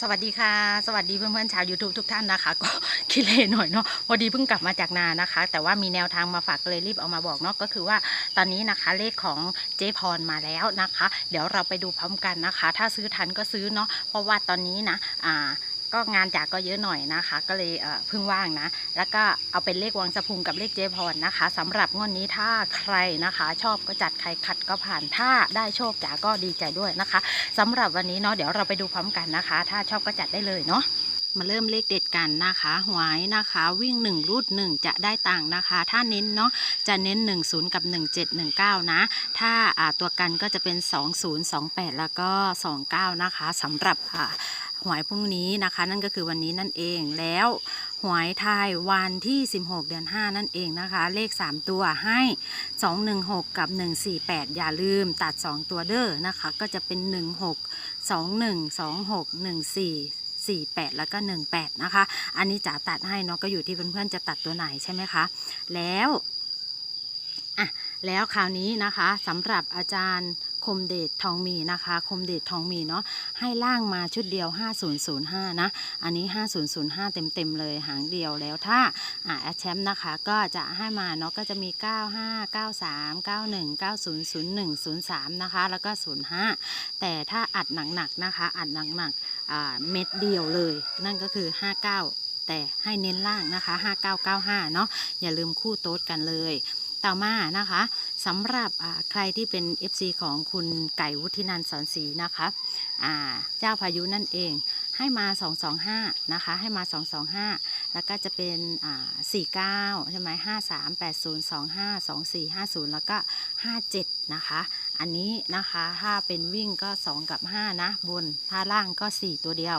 สวัสดีค่ะ สวัสดีเพื่อนๆชาว YouTube ทุกท่านนะคะ ก็คิเลหน่อยเนาะพอดีเพิ่งกลับมาจากนานะคะ แต่ว่ามีแนวทางมาฝากก็เลยรีบเอามาบอกเนาะก็คือว่าตอนนี้นะคะเลขของเจ๊พรมาแล้วนะคะ เดี๋ยวเราไปดูพร้อมกันนะคะ ถ้าซื้อทันก็ซื้อเนาะเพราะว่าตอนนี้นะอ่า ก็งานจากก็เยอะหน่อยนะคะ ก็เลยเพิ่งว่างนะ แล้วก็เอาเป็นเลขวังสะพุงกับเลขเจพรนะคะสำหรับงวดนี้ถ้าใครนะคะ ชอบก็จัดใครขัดก็ผ่านถ้าได้โชคจ๋าก็ดีใจด้วยนะคะสำหรับวันนี้เนาะเดี๋ยวเราไปดูพร้อมกันนะคะ ถ้าชอบก็จัดได้เลยเนาะมาเริ่มเลขเด็ดกันนะคะหวยนะคะ วิ่ง 1 รูด 1 จะได้ตังค์นะคะ ถ้าเน้นเนาะจะเน้น 10 กับ 1719 นะ ถ้าอ่าตัวกันก็จะเป็น 2028 แล้วก็ 29 นะคะสำหรับ หวยพรุ่งนี้นะคะ นั่นก็คือวันนี้นั่นเองแล้วหวยไทยวันที่ 16 เดือน 5 นั่นเองนะคะ เลข 3 ตัวให้ 216 กับ 148 อย่าลืมตัด 2 ตัวเด้อนะคะ ก็จะเป็น 16 21 26 14 48 แล้วก็ 18 นะคะ อันนี้จ๋าตัดให้เนาะก็อยู่ที่เพื่อนๆจะตัดตัวไหนใช่ไหมคะ แล้วอะแล้วคราวนี้นะคะสำหรับอาจารย์ คมเดชทองมีนะคะ คมเดชทองมีเนาะให้ล่างมาชุดเดียว 5005 นะ อันนี้ 5005 เต็ม ๆ เลยหางเดียวแล้วถ้าอ่าแอดแชมป์นะคะก็จะให้มาเนาะก็จะมี 95 93 91 90 01 03 นะคะ แล้วก็ 05 แต่ถ้าอัดหนัก ๆ นะคะ อัดหนักๆอ่าเม็ดเดียวเลย นั่นก็คือ 59แต่ให้เน้นล่างนะคะ 5995 เนาะอย่าลืมคู่โต๊ดกันเลย ต่อมานะคะ สำหรับใครที่เป็น FC ของคุณไก่วุฒินันท์สอนศรีนะคะเจ้าพายุนั่นเองให้มา 225 นะคะ ให้มา 225 แล้วก็จะเป็น 49 ใช่ไหม53 80 25 24 50 แล้วก็ 57 นะคะ อันนี้นะคะถ้าเป็นวิ่งก็ 2 กับ 5 นะ บนถ้าล่างก็ 4 ตัวเดียว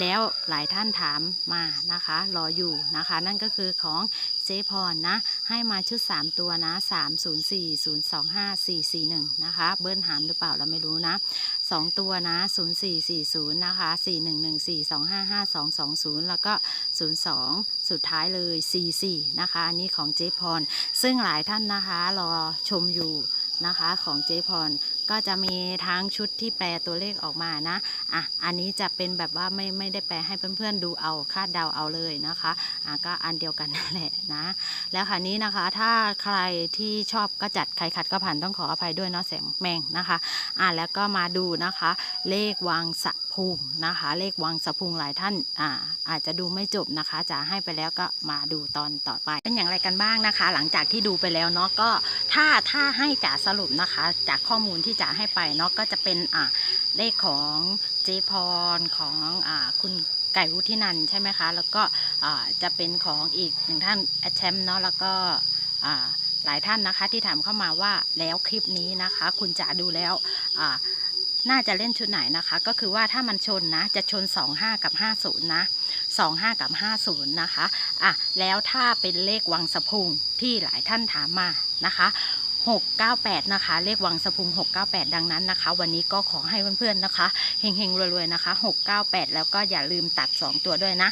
แล้วหลายท่านถามมานะคะ รออยู่นะคะ นั่นก็คือของ เจพรนะ ให้มาชุด 3 ตัวนะ 304 025 441 นะคะ เบิ้ลหามหรือเปล่าเราไม่รู้นะ 2 ตัวนะ 0440 นะคะ 4114 255 220 แล้วก็ 02 สุดท้ายเลย 44 นะคะ อันนี้ของเจ๊พร ซึ่งหลายท่านนะคะ รอชมอยู่นะคะของเจ๊พร ก็จะมีทั้งชุดที่แปลตัวเลขออกมานะอะอันนี้จะเป็นแบบว่าไม่ไม่ได้แปลให้เพื่อนๆดูเอาคาดเดาเอาเลยนะคะอะก็อันเดียวกันนั่นแหละนะแล้วค่ะนี้นะคะถ้าใครที่ชอบก็จัดใครขัดก็ผ่านต้องขออภัยด้วยเนาะแสงแมงนะคะอะแล้วก็มาดูนะคะ เลขวางสะ พุงนะคะ เลขวางสะพุงหลายท่านอ่าอาจจะดูไม่จบนะคะจะให้ไปแล้วก็มาดูตอนต่อไป เป็นอย่างไรกันบ้างนะคะ หลังจากที่ดูไปแล้วเนาะก็ถ้าถ้าให้จ๋าสรุปนะคะ จากข้อมูลที่จ๋าให้ไปเนาะก็จะเป็นอ่าเลขของเจพรของอ่าคุณไก่วุฒินันใช่ไหมคะ แล้วก็อ่าจะเป็นของอีกหนึ่งท่านแอดแชมเนาะแล้วก็อ่าหลายท่านนะคะที่ถามเข้ามาว่าแล้วคลิปนี้นะคะ คุณจ๋าดูแล้วอ่า น่าจะเล่นชุดไหนนะคะ ก็คือว่าถ้ามันชนนะ จะชน 25 กับ 50 นะ 25 กับ 50 นะคะ อะ แล้วถ้าเป็นเลขวังสะพุงที่หลายท่านถามมานะคะ698 นะคะ เลขวังสะพุง 698 ดังนั้นนะคะ วันนี้ก็ขอให้เพื่อนๆนะคะเฮงๆรวยๆนะคะ 698 แล้วก็อย่าลืมตัด 2 ตัวด้วยนะ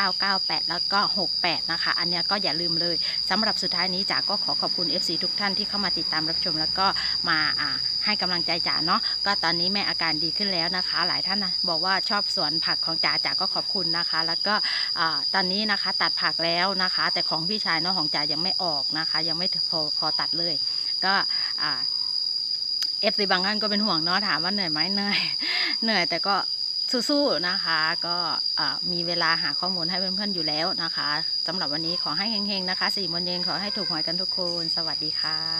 6998 แล้วก็ 68 นะคะ อันนี้ก็อย่าลืมเลยสำหรับสุดท้ายนี้จ๋าก็ขอขอบคุณ FC ทุกท่านที่เข้ามาติดตามรับชมแล้วก็มาอ่า ให้กำลังใจจ๋าเนาะก็ตอนนี้แม่อาการดีขึ้นแล้วนะคะ หลายท่านนะบอกว่าชอบสวนผักของจ๋าจ๋าก็ขอบคุณนะคะ แล้วก็ตอนนี้นะคะตัดผักแล้วนะคะ แต่ของพี่ชายเนาะของจ๋ายังไม่ออกนะคะ ยังไม่พอพอตัดเลย ก็เอฟซีบางท่านก็เป็นห่วงเนาะถามว่าเหนื่อยไหมเหนื่อยเหนื่อยแต่ก็สู้ๆนะคะ ก็มีเวลาหาข้อมูลให้เพื่อนๆอยู่แล้วนะคะสำหรับวันนี้ขอให้เฮงๆนะคะสี่โมงเย็นขอให้ถูกหวยกันทุกคน สวัสดีค่ะ